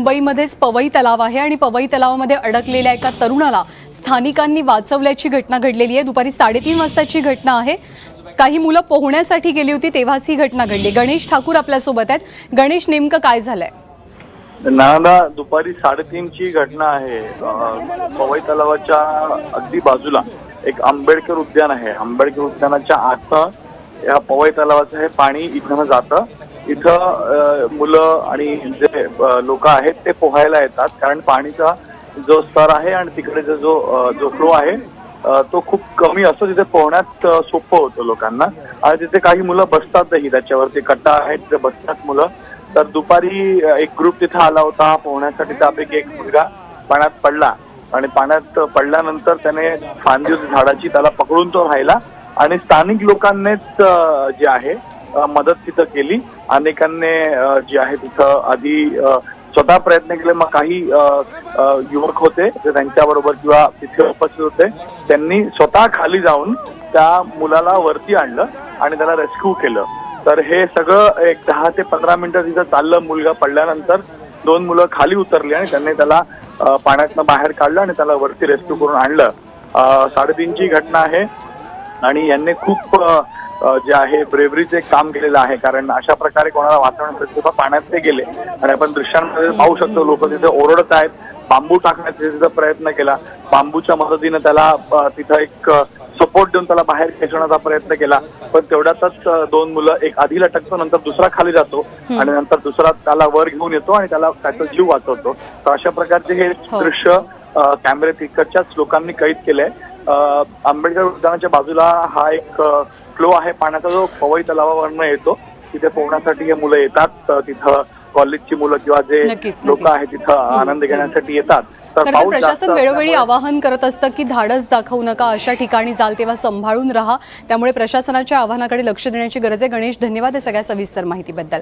मुंबईमध्येच पवई तलाव आहे आणि पवई तलावामध्ये अडकलेल्या एका तरुणाला स्थानिकांनी वाचवल्याची घटना घडलेली आहे. दुपारी साडेतीन वाजताची घटना आहे. काही मुलं पोहण्यासाठी गेली होती तेव्हाच ही घटना घडली. गणेश ठाकूर आपल्यासोबत आहेत. गणेश नेमकं काय झालंय? नाळाला दुपारी साडेतीनची घटना आहे. पवई तलावाच्या अगदी बाजूला एक आंबेडकर उद्यान आहे. आंबेडकर उद्यानाच्या आता या पवई तलावाचं हे पाणी इथनं जातं. इथं मुलं आणि जे लोक आहेत ते पोहायला येतात. कारण पाणीचा जो स्तर आहे आणि तिकडे जो जो फ्लो आहे तो खूप कमी असतो. तिथे पोहण्यात सोपं होतं लोकांना. आणि तिथे काही मुलं बसतातही. त्याच्यावरती कट्टा आहेत तिथे बसतात मुलं. तर दुपारी एक ग्रुप तिथे आला होता पोहण्यासाठी. त्यापैकी एक मुलगा पाण्यात पडला. आणि पाण्यात पडल्यानंतर त्याने फांदी झाडाची त्याला पकडून तो राहिला. आणि स्थानिक लोकांनीच जे आहे मदत तिथं केली. अनेकांनी जे आहे तिथं आधी स्वतः प्रयत्न केले. मग काही युवक होते ते त्यांच्याबरोबर किंवा तिथे उपस्थित होते त्यांनी स्वतः खाली जाऊन त्या मुलाला वरती आणलं आणि त्याला रेस्क्यू केलं. तर हे सगळं एक दहा ते पंधरा मिनिटं तिथं चाललं. मुलगा पडल्यानंतर दोन मुलं खाली उतरली आणि त्यांनी त्याला पाण्यातनं बाहेर काढलं आणि त्याला वरती रेस्क्यू करून आणलं. साडेतीनची घटना आहे. आणि यांनी खूप जे आहे ब्रेवरीचं एक काम केलेलं आहे. कारण अशा प्रकारे कोणाला वाचवण्यासाठी सुद्धा पाण्यात ते गेले आणि आपण दृश्यांमध्ये पाहू शकतो लोक तिथे ओरडत आहेत. बांबू टाकण्याचा तिथं प्रयत्न केला. बांबूच्या मदतीनं त्याला तिथं एक सपोर्ट देऊन त्याला बाहेर खेचण्याचा प्रयत्न केला. पण तेवढ्यातच दोन मुलं एक आधी लटकतो नंतर दुसरा खाली जातो आणि नंतर दुसरा त्याला वर घेऊन येतो आणि त्याला त्याचा जीव वाचवतो. तर अशा प्रकारचे हे हो. दृश्य कॅमेरे तिकडच्याच लोकांनी कैद केलंय. आंबेडकर उद्यानाच्या बाजूला हा एक फ्लो आहे. पाण्याचा जो पवई तलावावरनं येतो तिथे पोहण्यासाठी हे मुलं येतात. तिथं कॉलेजची मुलं किंवा जे लोक. आहेत तिथं आनंद घेण्यासाठी येतात. तर प्रशासन वेळोवेळी आवाहन करत असतं की धाडस दाखवू नका अशा ठिकाणी जाल तेव्हा सांभाळून राहा. त्यामुळे प्रशासनाच्या आवाहनाकडे लक्ष देण्याची गरज आहे. गणेश धन्यवाद या सगळ्या सविस्तर माहितीबद्दल.